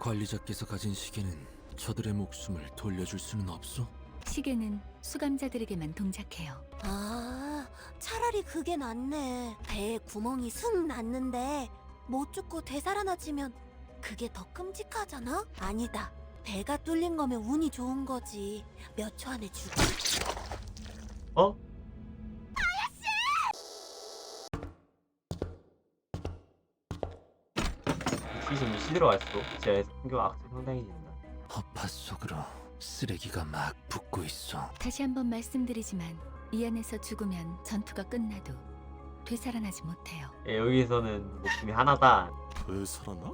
관리자께서 가진 시계는 저들의 목숨을 돌려줄 수는 없소? 시계는 수감자들에게만 동작해요. 아, 차라리 그게 낫네. 배에 구멍이 숭 났는데 못 죽고 되살아나지면 그게 더 끔찍하잖아? 아니다. 배가 뚫린 거면 운이 좋은 거지. 몇 초 안에 죽어. 어? 시들어 왔어. 지하에서 풍경 악재 상당히 진다. 허파 속으로 쓰레기가 막 붙고 있어. 다시 한번 말씀드리지만 이 안에서 죽으면 전투가 끝나도 되살아나지 못해요. 예, 여기서는 목숨이 하나다. 되살아나?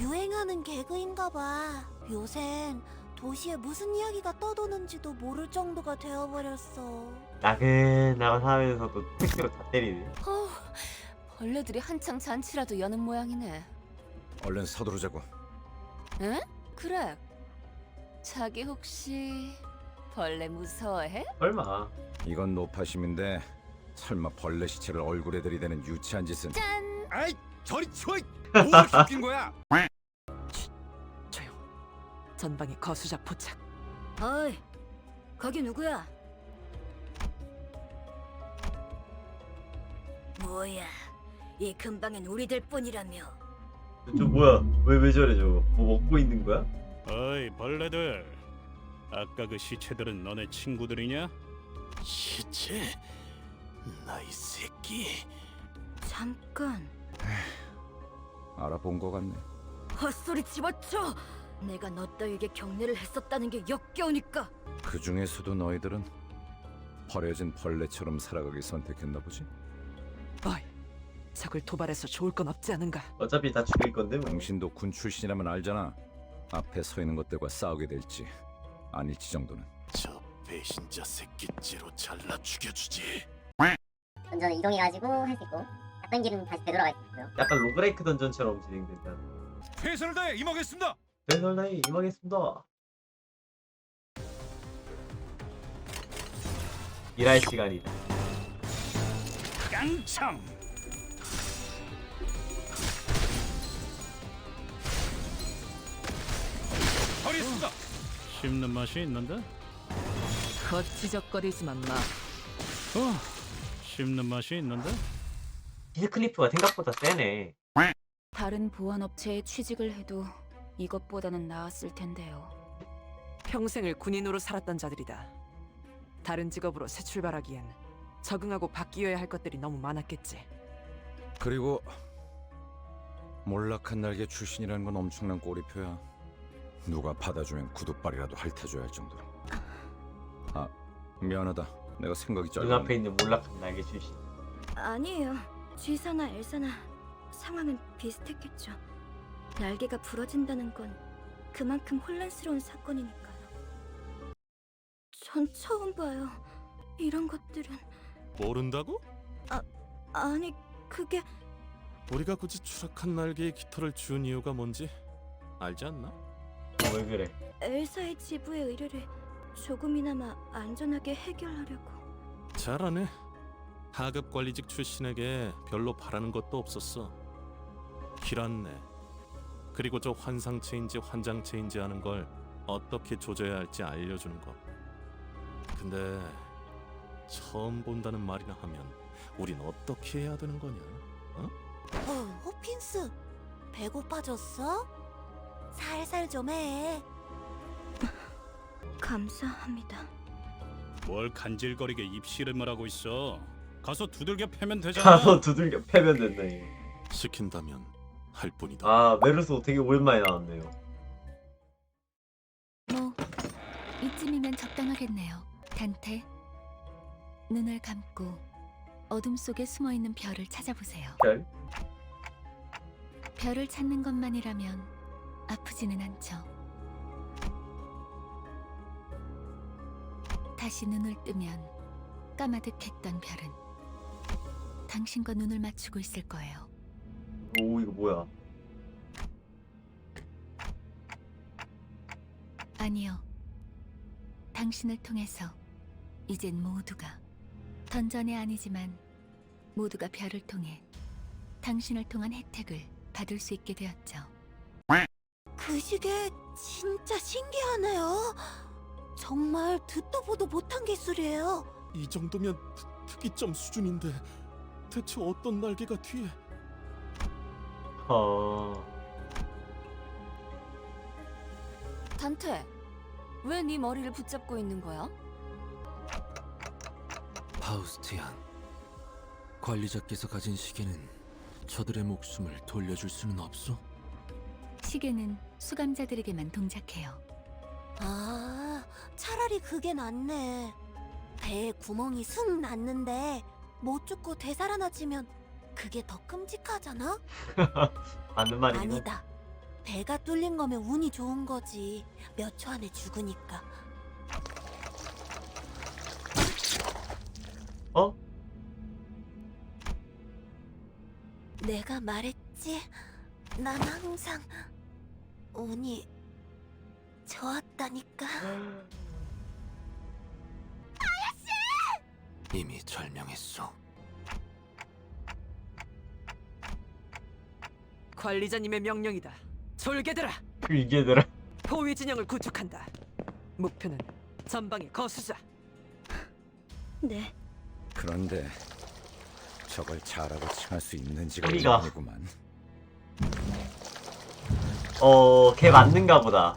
유행하는 개그인가 봐. 요샌 도시에 무슨 이야기가 떠도는지도 모를 정도가 되어버렸어. 나긋나긋 하면서도 택시로 다 때리네. 어, 벌레들이 한창 잔치라도 여는 모양이네. 얼른 서두르자고. 에? 그래. 자기 혹시 벌레 무서워해? 설마. 이건 노파심인데 설마 벌레 시체를 얼굴에 들이대는 유치한 짓은 짠! 아이 저리 치워! 뭘 시킨 거야? 조용. 전방에 거수작 포착. 어이, 거기 누구야? 뭐야, 이 근방엔 우리들 뿐이라며. 저 뭐야? 왜 왜 저래 저거? 뭐 먹고 있는 거야? 어이 벌레들 아까 그 시체들은 너네 친구들이냐? 시체? 나 이 새끼. 잠깐, 알아본 거 같네. 헛소리 집어쳐! 내가 너 따위에게 격려를 했었다는 게 역겨우니까. 그 중에서도 너희들은 버려진 벌레처럼 살아가기 선택했나 보지? 어이, 적을 도발해서 좋을 건 없지 않은가? 어차피 다 죽일 건데 뭐. 당신도 군 출신이라면 알잖아. 앞에 서 있는 것들과 싸우게 될지 아닐지 정도는. 저 배신자 새끼 째로 잘라 죽여주지. 던전을 이동해가지고 할 수 있고 닦은 길은 다시 되돌아갈 수 있고요. 약간 로그레이크 던전처럼 진행된다. 최선을 다해 임하겠습니다. 배설 나이 임하겠습니다. 일할 시간이다. 깡총! 씹는 맛이 있는데? 거치적거리지만 마. 어, 씹는 맛이 있는데? 히스클리프가 생각보다 세네. 다른 보안 업체에 취직을 해도 이것보다는 나았을 텐데요. 평생을 군인으로 살았던 자들이다. 다른 직업으로 새 출발하기엔 적응하고 바뀌어야 할 것들이 너무 많았겠지. 그리고 몰락한 날개 출신이라는 건 엄청난 꼬리표야. 누가 받아주면 구두발이라도 핥아줘야 할 정도로. 아 미안하다. 내가 생각이 짧아. 눈앞에 있는 몰락한 날개 출신. 아니에요. 쥐사나 엘사나 상황은 비슷했겠죠. 날개가 부러진다는 건 그만큼 혼란스러운 사건이니까요. 전 처음 봐요. 이런 것들은 모른다고? 아니 그게 우리가 굳이 추락한 날개에 깃털을 준 이유가 뭔지 알지 않나? 왜 그래? 엘사의 지부의 의뢰를 조금이나마 안전하게 해결하려고. 잘하네. 하급 관리직 출신에게 별로 바라는 것도 없었어. 길었네. 그리고 저 환상체인지 환장체인지 하는 걸 어떻게 조져야 할지 알려주는 것. 근데 처음 본다는 말이나 하면 우린 어떻게 해야 되는 거냐? 어, 호핀스 배고파졌어? 살살 좀 해. 감사합니다. 뭘 간질거리게 입씨름을 하고 있어? 가서 두들겨 패면 되잖아. 가서 두들겨 패면 된다 이거. 시킨다면 할 뿐이다. 아 메르소 되게 오랜만에 나왔네요. 뭐 이쯤이면 적당하겠네요. 단테 눈을 감고 어둠 속에 숨어 있는 별을 찾아보세요. 별? 별을 찾는 것만이라면 아프지는 않죠. 다시 눈을 뜨면 까마득했던 별은 당신과 눈을 맞추고 있을 거예요. 오 이거 뭐야? 아니요. 당신을 통해서 이젠 모두가 던전이 아니지만 모두가 별을 통해 당신을 통한 혜택을 받을 수 있게 되었죠. 그그 시계 진짜 신기하네요. 정말 듣도 보도 못한 기술이에요. 이 정도면 특- 특이점 수준인데 대체 어떤 날개가 뒤에 어... 단테, 왜 네 머리를 붙잡고 있는 거야? 파우스티안. 관리자께서 가진 시계는 저들의 목숨을 돌려줄 수는 없어? 시계는 수감자들에게만 동작해요. 아, 차라리 그게 낫네. 배에 구멍이 숭 났는데 못 죽고 되살아나지면 그게 더 끔찍하잖아? 맞는 말이긴 해. 아니다. 배가 뚫린 거면 운이 좋은 거지. 몇 초 안에 죽으니까. 어? 내가 말했지. 난 항상 운이 좋았다니까. 이미 절명했어. 관리자님의 명령이다. 졸개들아, 그 이게 들아. 포위 진영을 구축한다. 목표는 전방의 거수자. 네. 그런데 저걸 잘하고 칭할 수 있는지가 소리가. 의문이구만. 어, 걔 맞는가 보다.